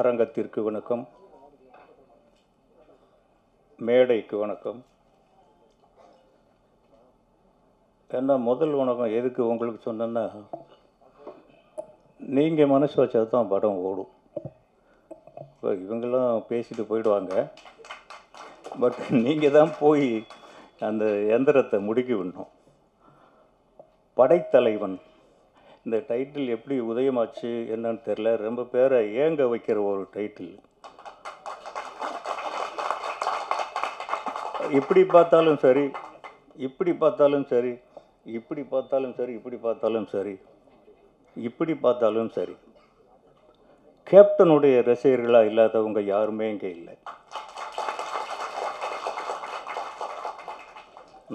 அரங்கத்திற்கு வணக்கம். மேடைக்கு வணக்கம். ஏன்னா முதல் வணக்கம் எதுக்கு உங்களுக்கு சொன்னேன்னா நீங்கள் மனசு வச்சா தான் படம் ஓடும். இப்போ இவங்கெல்லாம் பேசிட்டு போயிடுவாங்க. பட் நீங்கள் தான் போய் அந்த எந்திரத்தை முடுக்கி விடணும். படைத்தலைவன் இந்த டைட்டில் எப்படி உதயமாச்சு என்னன்னு தெரில ரொம்ப பேரை ஏங்க வைக்கிற ஒரு டைட்டில் இப்படி பார்த்தாலும் சரி இப்படி பார்த்தாலும் சரி இப்படி பார்த்தாலும் சரி இப்படி பார்த்தாலும் சரி இப்படி பார்த்தாலும் சரி. கேப்டனுடைய ரசிகர்களாக இல்லாதவங்க யாருமே இங்கே இல்லை.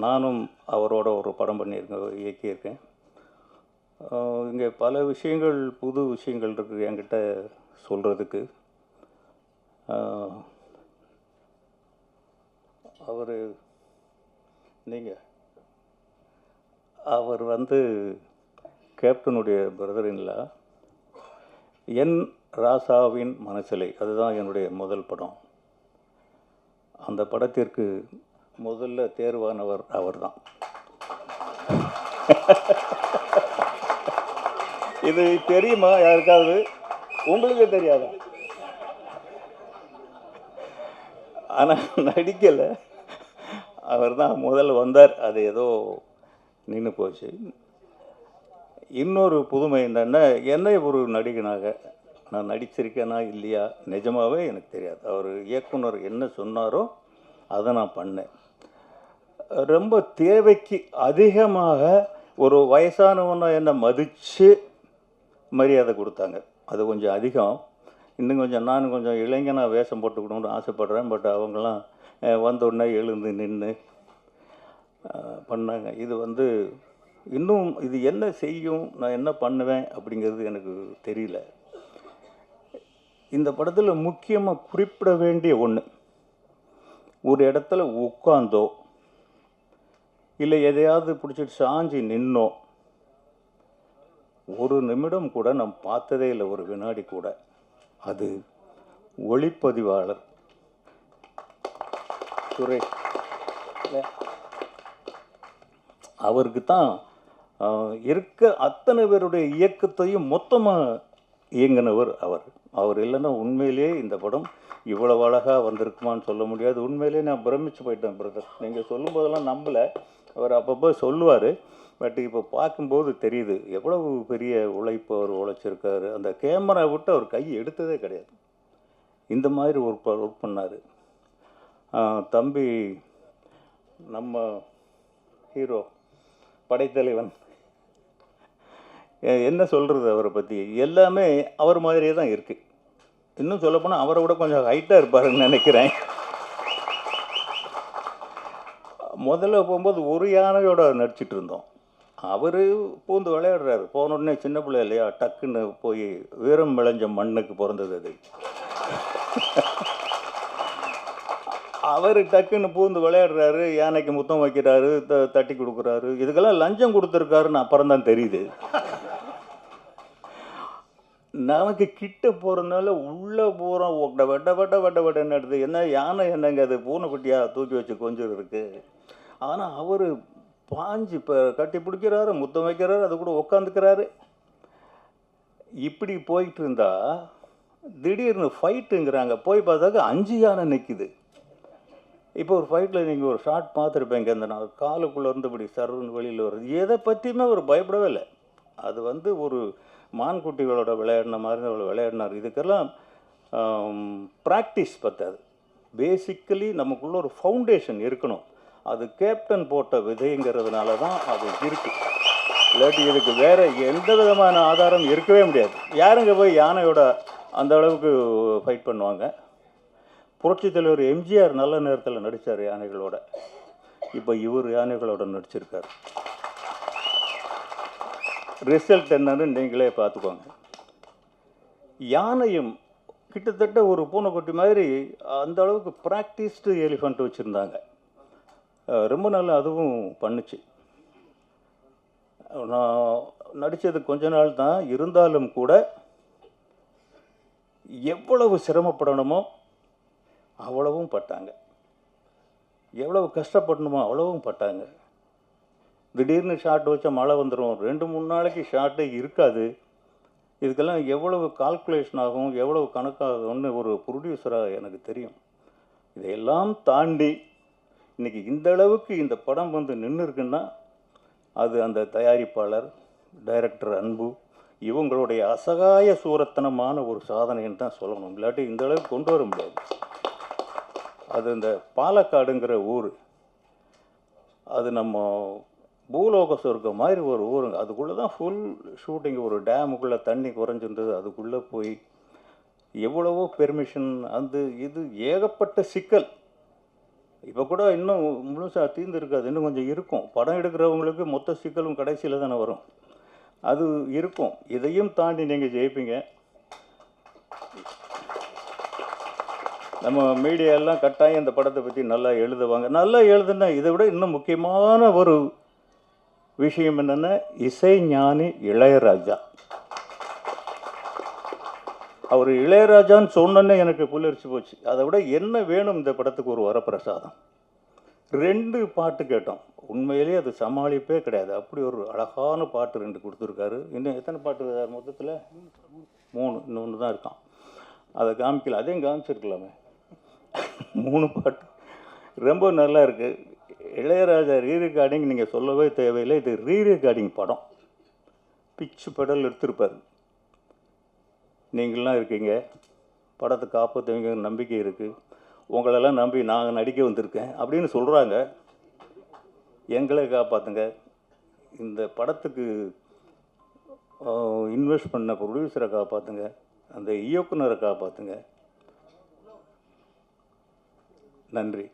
நானும் அவரோட ஒரு படம் பண்ணியிருக்கேன் இயக்கியிருக்கேன். இங்கே பல விஷயங்கள் புது விஷயங்கள் இருக்குது என்கிட்ட சொல்கிறதுக்கு அவர் நீங்கள் அவர் வந்து கேப்டனுடைய பிரதரின்லா என் ராசாவின் மனசிலை அதுதான் என்னுடைய முதல் படம். அந்த படத்திற்கு முதல்ல தேர்வானவர் அவர்தான். இது தெரியுமா யாருக்காவது? உங்களுக்கு தெரியாதா? ஆனால் நடிக்கலை. அவர் தான் முதல்ல வந்தார். அது ஏதோ நின்று போச்சு. இன்னொரு புதுமை என்னென்னா என்னை ஒரு நடிகனாக நான் நடிச்சிருக்கேனா இல்லையா? நிஜமாகவே எனக்கு தெரியாது. அவர் இயக்குனர் என்ன சொன்னாரோ அதை நான் பண்ணேன். ரொம்ப தேவைக்கு அதிகமாக ஒரு வயசானவனை என்னை மதித்து மரியாதை கொடுத்தாங்க. அது கொஞ்சம் அதிகம். இன்னும் கொஞ்சம் நான் கொஞ்சம் இளைஞனாக வேஷம் போட்டுக்கணும்னு ஆசைப்பட்றேன். பட் அவங்களாம் வந்த உடனே எழுந்து நின்று பண்ணாங்க. இது வந்து இன்னும் இது என்ன செய்யும் நான் என்ன பண்ணுவேன் அப்படிங்கிறது எனக்கு தெரியல. இந்த படத்தில் முக்கியமாக குறிப்பிட வேண்டிய ஒன்று ஒரு இடத்துல உட்காந்தோ இல்லை எதையாவது பிடிச்சிட்டு சாஞ்சி நின்னோ ஒரு நிமிடம் கூட நம் பார்த்ததே இல்லை ஒரு வினாடி கூட. அது ஒளிப்பதிவாளர் சுரேஷ் அவருக்கு தான் இருக்க அத்தனை பேருடைய இயக்கத்தையும் மொத்தமாக இயங்கினவர் அவர். அவர் இல்லைன்னா உண்மையிலேயே இந்த படம் இவ்வளவு அழகாக வந்திருக்குமான்னு சொல்ல முடியாது. உண்மையிலேயே நான் பிரமிச்சு போயிட்டேன் பிரதர் நீங்கள் சொல்லும்போதெல்லாம் நம்பலை. அவர் அப்பப்போ சொல்லுவார். பட் இப்போ பார்க்கும்போது தெரியுது எவ்வளவு பெரிய உழைப்பு அவர் உழைச்சிருக்காரு. அந்த கேமரா விட்டு அவர் கை எடுத்ததே கிடையாது. இந்த மாதிரி ஒர்க் ஒர்க் பண்ணார். தம்பி நம்ம ஹீரோ படைத்தலைவன். என்ன சொல்கிறது அவரை பற்றி எல்லாமே அவர் மாதிரியே தான் இருக்குது இன்னும் சொல்லப்போனால் அவரை விட கொஞ்சம் ஹைட்டாக இருப்பாருன்னு நினைக்கிறேன். முதல்ல போகும்போது ஒரு யானையோட நடிச்சிட்டு இருந்தோம். அவர் பூந்து விளையாடுறாரு. போன உடனே சின்ன பிள்ளை இல்லையா? டக்குன்னு போய் வீரம் விளைஞ்ச மண்ணுக்கு பிறந்தது அது. அவர் டக்குன்னு பூந்து விளையாடுறாரு. யானைக்கு முத்தம் வைக்கிறாரு த தட்டி கொடுக்குறாரு. இதுக்கெல்லாம் லஞ்சம் கொடுத்துருக்காருன்னு அப்புறம் தான் தெரியுது. நமக்கு கிட்ட போகிறதுனால உள்ளே போகிறோம் வெட்ட வெட்ட வெட்ட வெட்ட நடுது என்ன யானை என்னங்க அது? பூனைக்குட்டியாக தூக்கி வச்சு கொஞ்சம் இருக்குது ஆனால் அவர் பாஞ்சு இப்போ கட்டி பிடிக்கிறாரு முத்தம் வைக்கிறாரு அது கூட உக்காந்துக்கிறாரு. இப்படி போயிட்டு இருந்தா திடீர்னு ஃபைட்டுங்கிறாங்க போய் பார்த்தாக்க அஞ்சு யானை நிற்கிது இப்போ ஒரு ஃபைட்டில் நீங்கள் ஒரு ஷார்ட் பார்த்துருப்பீங்க. இந்த நான் காலுக்குள்ளே இருந்து இப்படி வெளியில் வருது. எதை பற்றியுமே அவர் பயப்படவே இல்லை. அது வந்து ஒரு மான்குட்டிகளோட விளையாடின மாதிரி அவர் விளையாடினார். இதுக்கெல்லாம் ப்ராக்டிஸ் பற்றாது பேசிக்கலி நமக்குள்ள ஒரு ஃபவுண்டேஷன் இருக்கணும். அது கேப்டன் போட்ட விதைங்கிறதுனால தான் அது இருக்குது இல்லாட்டி இதுக்கு வேறு எந்த விதமான ஆதாரம் இருக்கவே முடியாது. யாருங்க போய் யானையோட அந்த அளவுக்கு ஃபைட் பண்ணுவாங்க? புரட்சி தலைவர் எம்ஜிஆர் நல்ல நேரத்தில் நடித்தார் யானைகளோட. இப்போ இவர் யானைகளோட நடிச்சிருக்கார். ரிசல்ட் என்னன்னு நீங்களே பார்த்துக்கோங்க. யானையும் கிட்டத்தட்ட ஒரு பூனைக்குட்டி மாதிரி அந்த அளவுக்கு ப்ராக்டிஸ்டு எலிஃபண்ட் வச்சுருந்தாங்க. ரொம்ப நல்லா அதுவும் பண்ணுச்சு. நான் நடித்தது கொஞ்ச நாள் தான். இருந்தாலும் கூட எவ்வளவு சிரமப்படணுமோ அவ்வளவும் பட்டாங்க. எவ்வளவு கஷ்டப்படணுமோ அவ்வளவும் பட்டாங்க. திடீர்னு ஷார்ட் வச்சா மழை வந்துடும் ரெண்டு மூணு நாளைக்கு ஷார்ட்டே இருக்காது. இதுக்கெல்லாம் எவ்வளவு கால்குலேஷன் ஆகும் எவ்வளவு கணக்காகும்னு ஒரு ப்ரொடியூசராக எனக்கு தெரியும். இதையெல்லாம் தாண்டி இன்றைக்கி இந்த அளவுக்கு இந்த படம் வந்து நின்று இருக்குன்னா அது அந்த தயாரிப்பாளர் டைரக்டர் அன்பு இவங்களுடைய அசகாய சூரத்தனமான ஒரு சாதனைன்னு தான் சொல்லணும். இல்லாட்டி இந்த அளவுக்கு கொண்டு வர முடியாது. அது இந்த பாலக்காடுங்கிற ஊர். அது நம்ம பூலோக சொர்க்கம் மாதிரி ஒரு ஊருங்க அதுக்குள்ளே தான் ஃபுல் ஷூட்டிங் ஒரு டேமுக்குள்ளே தண்ணி குறைஞ்சிருந்தது. அதுக்குள்ளே போய் எவ்வளவோ பெர்மிஷன் அந்த இது ஏகப்பட்ட சிக்கல். இப்போ கூட இன்னும் முழுசாக தீர்ந்து இருக்காது இன்னும் கொஞ்சம் இருக்கும். படம் எடுக்கிறவங்களுக்கு மொத்த சிக்கலும் கடைசியில் தானே வரும். அது இருக்கும். இதையும் தாண்டி நீங்கள் ஜெயிப்பீங்க. நம்ம மீடியா எல்லாம் கட்டாயம் இந்த படத்தை பற்றி நல்லா எழுதுவாங்க. நல்லா எழுதுனா இதை விட இன்னும் முக்கியமான ஒரு விஷயம் என்னென்னா இசை ஞானி இளையராஜா. அவர் இளையராஜான்னு சொன்னோன்னே எனக்கு புல்லரிச்சு போச்சு. அதை விட என்ன வேணும் இந்த படத்துக்கு ஒரு வரப்பிரசாதம்? ரெண்டு பாட்டு கேட்டோம். உண்மையிலேயே அது சமாளிப்பே கிடையாது. அப்படி ஒரு அழகான பாட்டு ரெண்டு கொடுத்துருக்காரு. இன்னும் எத்தனை பாட்டு சார் மொத்தத்தில்? மூணு. இன்னொன்று தான் இருக்கான். அதை காமிக்கல. அதையும் காமிச்சிருக்கலாமே. மூணு பாட்டு. ரொம்ப நல்லா இருக்குது இளையராஜா ரீ ரெக்கார்டிங் நீங்கள் சொல்லவே தேவையில்லை. இது ரீ ரெக்கார்டிங் படம். பிச்சு படல் எடுத்திருப்பார். நீங்களாம் இருக்கீங்க. படத்தை காப்பாற்றுவீங்க நம்பிக்கை இருக்குது உங்களெல்லாம் நம்பி நான் நடிக்க வந்திருக்கேன் அப்படின்னு சொல்கிறாங்க எங்களை காப்பாற்றுங்க இந்த படத்துக்கு இன்வெஸ்ட் பண்ண ப்ரொடியூசரை காப்பாற்றுங்க அந்த இயக்குனரை காப்பாற்றுங்க நன்றி.